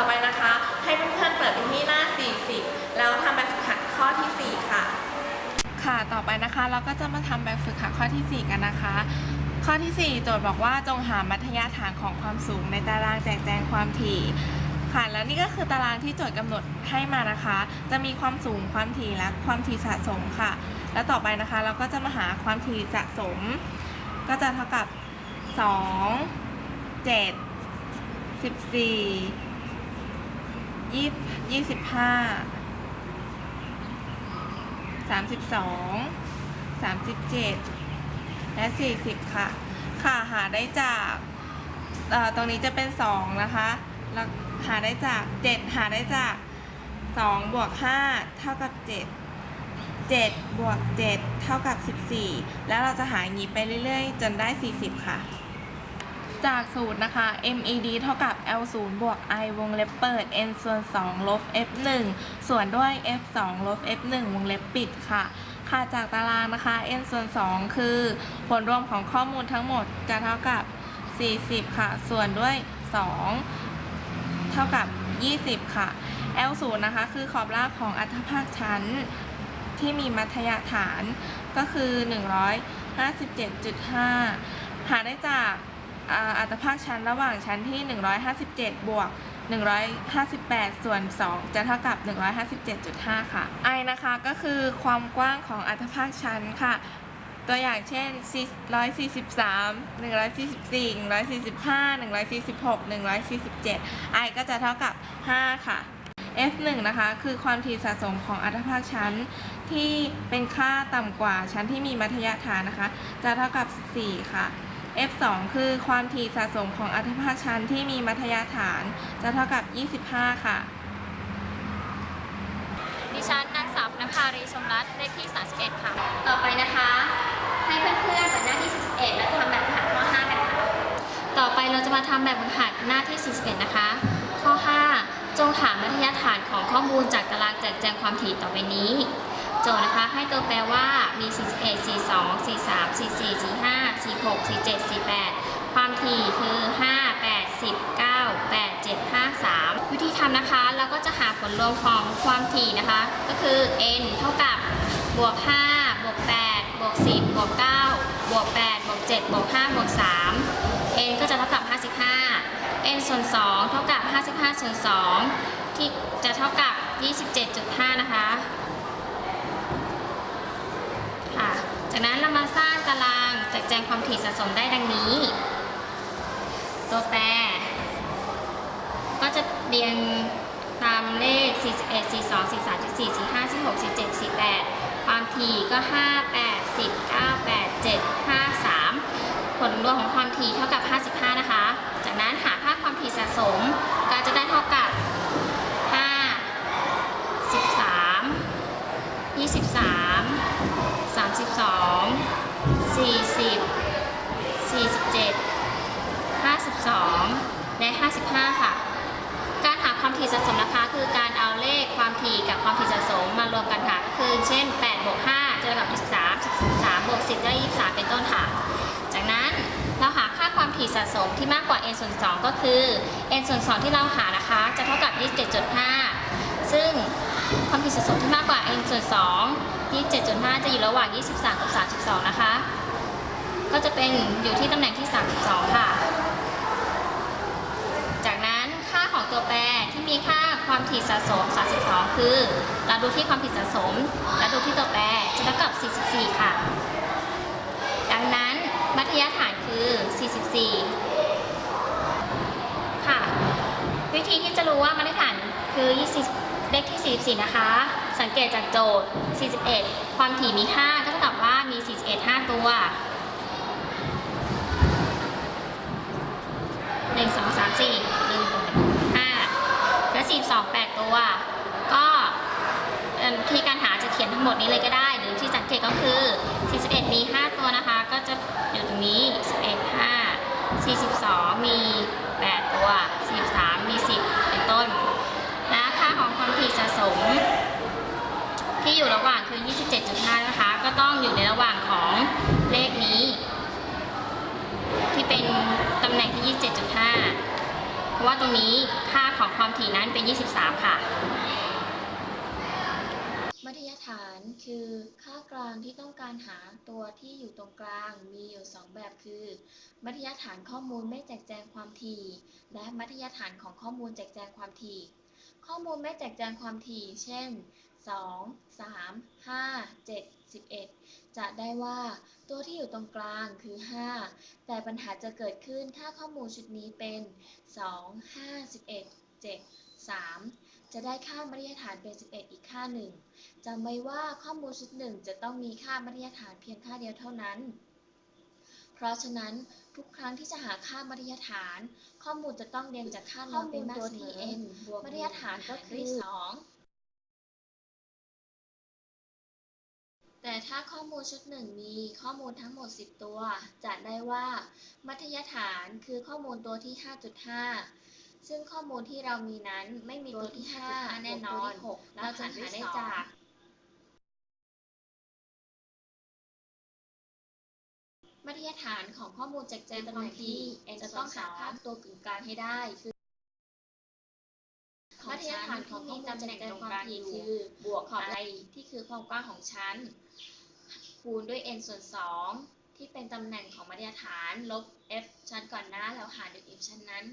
่อไปนะคะ ให้เพื่อนๆเปิดไปที่หน้า 40 แล้วทำแบบฝึกหัดข้อทีสี่4 ค่ะ ค่ะ ต่อไปนะคะเราก็จะมาทำแบบฝึกหัดข้อทีสี่4 กันนะคะ ข้อทีสี่ 4 โจทย์บอกว่าจงหามัธยฐานของความสูงในตารางแจกแจงความถี่ค่ะแล้วนี่ก็คือตารางที่โจทย์กำหนดให้มานะคะ จะมีความสูงความถี่และความถี่สะสมค่ะ แล้วต่อไปนะคะ เราก็จะมาหาความถี่สะสม ก็จะเท่ากับ 2 7 14 ยี่ยี่สิบห้าสามสิบสองสามสิบเจ็ดและสี่สิบค่ะ ค่ะหาได้จากตรงนี้จะเป็นสองนะคะแล้วหาได้จากเจ็ดหาได้จากสองบวกห้าเท่ากับเจ็ดเจ็ดบวกเจ็ดเท่ากับสิบสี่แล้วเราจะหาอย่างนี้ไปเรื่อยๆ จนได้สี่สิบค่ะ จากสูตรนะคะ MED เท่ากับ L 0บวก I วงเล็บเปิด N ส่วน2ลบ F 1ส่วนด้วย F 2ลบ F 1วงเล็บปิดค่ะ ค่ะจากตารางนะคะ N ส่วน2คือ ผลรวมของข้อมูลทั้งหมดจะเท่ากับ 40 ค่ะ ส่วนด้วย 2 เท่ากับ 20 ค่ะ L 0นะคะ คือขอบราบของอัตภาคชั้นที่มีมัธยฐานก็คือ 157.5 หาได้จาก อัตภาคชั้นระหว่างชั้นที่ 157 บวก 158 ส่วน 2 จะเท่ากับ 157.5 ค่ะ I นะคะก็คือความกว้างของอัตภาคชั้นค่ะ ตัวอย่างเช่น 143 144 145 146 147 I ก็จะเท่ากับ 5 ค่ะ F1 นะคะ คือความถี่สะสมของอัตภาคชั้นที่เป็นค่าต่ำกว่าชั้นที่มีมัธยฐานนะคะ จะเท่ากับ 4 ค่ะ F2 คือความถี่สะสมของอัตภาคชั้นที่มีมัธยฐาน จะเท่ากับ 25 ค่ะ ดิฉันนางสาวพนภารีชมรัตน์เลขที่ 31 ค่ะ ต่อไปนะคะ ให้เพื่อนๆเปิดหน้าที่ 41 แล้วทำแบบฝึกหัดข้อ 5 กันค่ะ ต่อไปเราจะมาทำแบบฝึกหัดหน้าที่ 41 นะคะ ข้อ 5 จงหามัธยฐานของข้อมูลจากตารางแจกแจงความถี่ต่อไปนี้ โจทย์นะคะ ให้ตัวแปรว่ามี 41 42 43 44 45 46 47 48 ความถี่คือ 5 8 10 9 8 7 5 3 วิธีทำนะคะ เราก็จะหาผลรวมของความถี่นะคะ ก็คือ n เท่ากับบวก 5 บวก 8 บวก 10 บวก 9 บวก 8 บวก 7 บวก 5 บวก 3 n ก็จะเท่ากับ 55 n ส่วน 2 เท่ากับ 55 ส่วน 2 ที่จะเท่ากับ 27 นะคะ ค่ะ จากนั้นเรามาสร้างตารางแจก แจงความถี่สะสมได้ดังนี้ ตัวแปร ก็จะเรียงตามเลข 41 42 43 44 45 46 47 48 ความถี่ก็ 5 8 10 9 8 7 5 3 ผลรวมของความถี่เท่ากับ 55 นะคะ จากนั้นหาค่าความถี่สะสมก็จะได้เท่ากับ 5 13 23 55 ค่ะ การหาความถี่สะสมนะคะคือการเอาเลขความถี่กับความถี่สะสมมารวมกันค่ะคือ เช่น8บวก5จะเท่ากับ23 13บวก10ได้23 เป็นต้นค่ะ จากนั้นเราหาค่าความถี่สะสมที่มากกว่า n ส่วน2ก็คือ n ส่วน2ที่เราหานะคะ จะเท่ากับ 27.5 ซึ่งความถี่สะสมที่มากกว่า n ส่วน2 27.5 จะอยู่ระหว่าง 23 กับ 32 นะคะ ก็จะเป็นอยู่ที่ตำแหน่งที่ 32 ค่ะ ตัวแปรที่มีค่าความถี่สะสม 32 คือ เราดูที่ความถี่สะสม และดูที่ตัวแปรจะเท่ากับ 44 ค่ะ ดังนั้นมัธยฐานคือ 44 ค่ะ วิธีที่จะรู้ว่ามัธยฐานคือ 20 เลขที่ 44 นะคะ สังเกตจากโจทย์ 41 ความถี่มี 5 ก็เท่ากับว่ามี 41 5 ตัว1 2 3 4 องแปดตัว ก็ที่การหาจะเขียนทั้งหมดนี้เลยก็ได้ หรือที่สังเกตก็คือ 41 มี 5 ตัวนะคะ ก็จะอยู่ตรงนี้ 11 5 42 มี 8 ตัว 43 มี 10 เป็นต้น และค่าของความถี่สะสม ที่อยู่ระหว่างคือ 27.5 นะคะ ก็ต้องอยู่ในระหว่างของเลขนี้ ที่เป็นตำแหน่งที่ 27.5 เพราะว่าตรงนี้ค่า ของความถี่นั้นเป็น 23 ค่ะ มัธยฐานคือค่ากลางที่ต้องการหาตัวที่อยู่ตรงกลางมีอยู่ 2 แบบคือ มัธยฐานข้อมูลไม่แจกแจงความถี่ และมัธยฐานของข้อมูลแจกแจงความถี่ ข้อมูลไม่แจกแจงความถี่ เช่น 2 3 5 7 11 จะได้ว่าตัวที่อยู่ตรงกลางคือ 5 แต่ปัญหาจะเกิดขึ้นถ้าข้อมูลชุดนี้เป็น 2 5 11 3 จะได้ค่ามัธยฐานเป็น 11 อีกค่าหนึ่งจำไว้ว่าข้อมูลชุดหนึ่งจะต้องมีค่ามัธยฐานเพียงค่าเดียวเท่านั้น เพราะฉะนั้นทุกครั้งที่จะหาค่ามัธยฐาน ข้อมูลจะต้องเรียงจากค่าน้อยเป็นมากตัวที่ n บวกมัธยฐานก็คือ2แต่ถ้าข้อมูลชุดหนึ่งมีข้อมูลทั้งหมด 10 ตัว จะได้ว่า มัธยฐานคือข้อมูลตัวที่ 5.5 ซึ่งข้อมูลที่เรามีนั้นไม่มีตัวที่5แน่นอนเราจะหาได้จากมัธยฐานของข้อมูลแจกแจงความถี่ n จะต้องหาค่าตัวกึ่งกลางให้ได้คือมัธยฐานของข้อมูลแจกแจงความถี่คือบวกขอบอะไรที่คือความกว้างของชั้น คูณด้วย n ส่วน 2 ที่เป็นตำแหน่งของมัธยฐานลบ f ชั้นก่อนหน้าแล้วหารด้วย f ชั้นนั้น